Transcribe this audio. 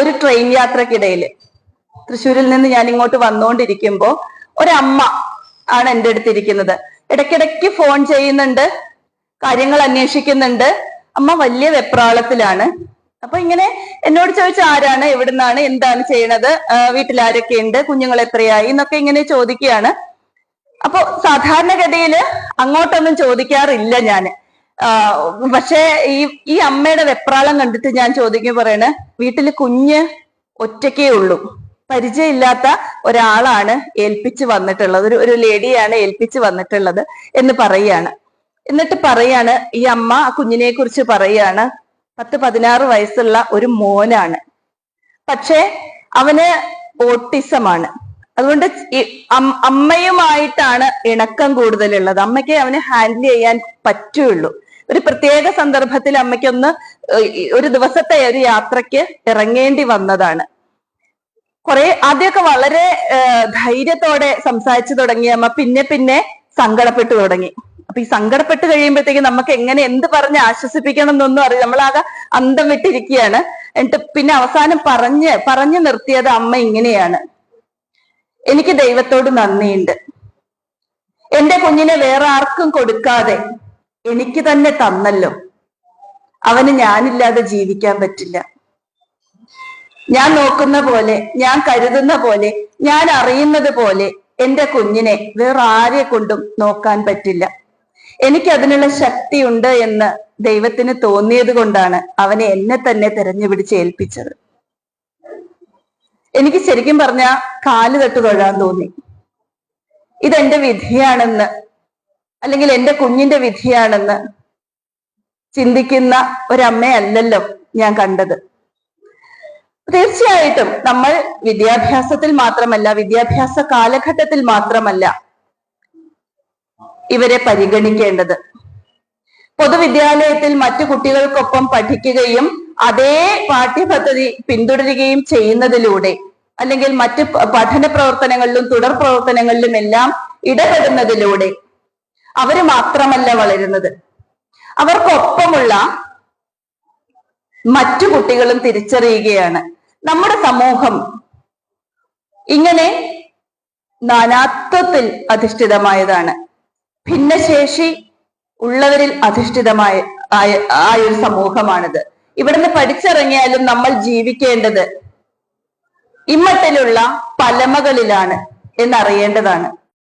ഒരു ട്രെയിൻ യാത്രക്കിടയിൽ തൃശ്ശൂരിൽ നിന്ന് ഞാൻ ഇങ്ങോട്ട് വന്നുകൊണ്ടിരിക്കുമ്പോ ഒരമ്മ ആണ് എന്റെ അടുത്തിരിക്കുന്നത്. ഇടയ്ക്കിടയ്ക്ക് ഫോൺ ചെയ്യുന്നുണ്ട് കാര്യങ്ങൾ അന്വേഷിക്കുന്നുണ്ട്. അമ്മ വലിയ വെപ്രാളത്തിലാണ്. അപ്പൊ ഇങ്ങനെ എന്നോട് ചോദിച്ച ആരാണ്? എവിടുന്നാണ്? എന്താണ് ചെയ്യണത്? വീട്ടിൽ ആരൊക്കെ ഉണ്ട് കുഞ്ഞുങ്ങൾ എത്രയായി? എന്നൊക്കെ ഇങ്ങനെ ചോദിക്കുകയാണ്. അപ്പൊ സാധാരണഗതിയിൽ അങ്ങോട്ടൊന്നും ചോദിക്കാറില്ല ആ, പക്ഷേ ഈ ഈ അമ്മയുടെ വെപ്രാളം കണ്ടിട്ട് ഞാൻ ചോദിക്കും പറയണ് വീട്ടിൽ കുഞ്ഞ് ഒറ്റയ്ക്കേ ഉള്ളൂ. പരിചയമില്ലാത്ത ഒരാളാണ് ഏൽപ്പിച്ച് വന്നിട്ടുള്ളത്. ഒരു ഒരു ലേഡിയാണ് ഏൽപ്പിച്ച് വന്നിട്ടുള്ളത് എന്ന് പറയാണ്. എന്നിട്ട് പറയാണ് ഈ അമ്മ കുഞ്ഞിനെ കുറിച്ച് പറയാണ് പത്ത് പതിനാറ് വയസ്സുള്ള ഒരു മോനാണ്. പക്ഷേ അവന് ഓട്ടിസമാണ്. അതുകൊണ്ട് അമ്മയുമായിട്ടാണ് ഇണക്കം കൂടുതലുള്ളത്. അമ്മയ്ക്ക് അവന് ഹാൻഡിൽ ചെയ്യാൻ പറ്റുള്ളൂ. ഒരു പ്രത്യേക സന്ദർഭത്തിൽ അമ്മയ്ക്കൊന്ന് ഒരു ദിവസത്തെ ഒരു യാത്രയ്ക്ക് ഇറങ്ങേണ്ടി വന്നതാണ്. കുറെ ആദ്യമൊക്കെ വളരെ ധൈര്യത്തോടെ സംസാരിച്ചു തുടങ്ങിയ അമ്മ. പിന്നെ പിന്നെ സങ്കടപ്പെട്ടു തുടങ്ങി. അപ്പൊ ഈ സങ്കടപ്പെട്ട് കഴിയുമ്പോഴത്തേക്ക് നമുക്ക് എങ്ങനെ എന്ത് പറഞ്ഞ് ആശ്വസിപ്പിക്കണം എന്നൊന്നും അറിയാം നമ്മളാകെ അന്തം വിട്ടിരിക്കുകയാണ്. എന്നിട്ട് പിന്നെ അവസാനം പറഞ്ഞ് പറഞ്ഞു നിർത്തിയത് അമ്മ ഇങ്ങനെയാണ്. എനിക്ക് ദൈവത്തോട് നന്ദിയുണ്ട്. എന്റെ കുഞ്ഞിനെ വേറെ ആർക്കും കൊടുക്കാതെ എനിക്ക് തന്നെ തന്നല്ലോ. അവന് ഞാനില്ലാതെ ജീവിക്കാൻ പറ്റില്ല. ഞാൻ നോക്കുന്ന പോലെ ഞാൻ കരുതുന്ന പോലെ ഞാൻ അറിയുന്നത് പോലെ എന്റെ കുഞ്ഞിനെ വേറെ ആരെ കൊണ്ടും നോക്കാൻ പറ്റില്ല. എനിക്ക് അതിനുള്ള ശക്തിയുണ്ട് എന്ന് ദൈവത്തിന് തോന്നിയത് കൊണ്ടാണ് അവനെ എന്നെ തന്നെ തെരഞ്ഞു പിടിച്ച് ഏൽപ്പിച്ചത്. എനിക്ക് ശരിക്കും പറഞ്ഞ കാൽ തൊട്ട് തൊഴാൻ തോന്നി. ഇതെന്റെ വിധിയാണെന്ന് അല്ലെങ്കിൽ എന്റെ കുഞ്ഞിന്റെ വിധിയാണെന്ന് ചിന്തിക്കുന്ന ഒരമ്മയല്ലല്ലോ ഞാൻ കണ്ടത്. തീർച്ചയായിട്ടും നമ്മൾ വിദ്യാഭ്യാസത്തിൽ മാത്രമല്ല വിദ്യാഭ്യാസ കാലഘട്ടത്തിൽ മാത്രമല്ല ഇവരെ പരിഗണിക്കേണ്ടത്. പൊതുവിദ്യാലയത്തിൽ മറ്റു കുട്ടികൾക്കൊപ്പം പഠിക്കുകയും അതേ പാഠ്യപദ്ധതി പിന്തുടരുകയും ചെയ്യുന്നതിലൂടെ അല്ലെങ്കിൽ മറ്റ് പഠന പ്രവർത്തനങ്ങളിലും തുടർ പ്രവർത്തനങ്ങളിലും എല്ലാം ഇടപെടുന്നതിലൂടെ അവർ മാത്രമല്ല വളരുന്നത്. അവർക്കൊപ്പമുള്ള മറ്റു കുട്ടികളും തിരിച്ചറിയുകയാണ്. നമ്മുടെ സമൂഹം ഇങ്ങനെ നാനാത്വത്തിൽ അധിഷ്ഠിതമായതാണ്. ഭിന്നശേഷി ഉള്ളവരിൽ അധിഷ്ഠിതമായ ആയ ഒരു സമൂഹമാണിത്. ഇവിടുന്ന് പഠിച്ചിറങ്ങിയാലും നമ്മൾ ജീവിക്കേണ്ടത് ഇമ്മട്ടിലുള്ള പലമകളിലാണ് എന്നറിയേണ്ടതാണ്.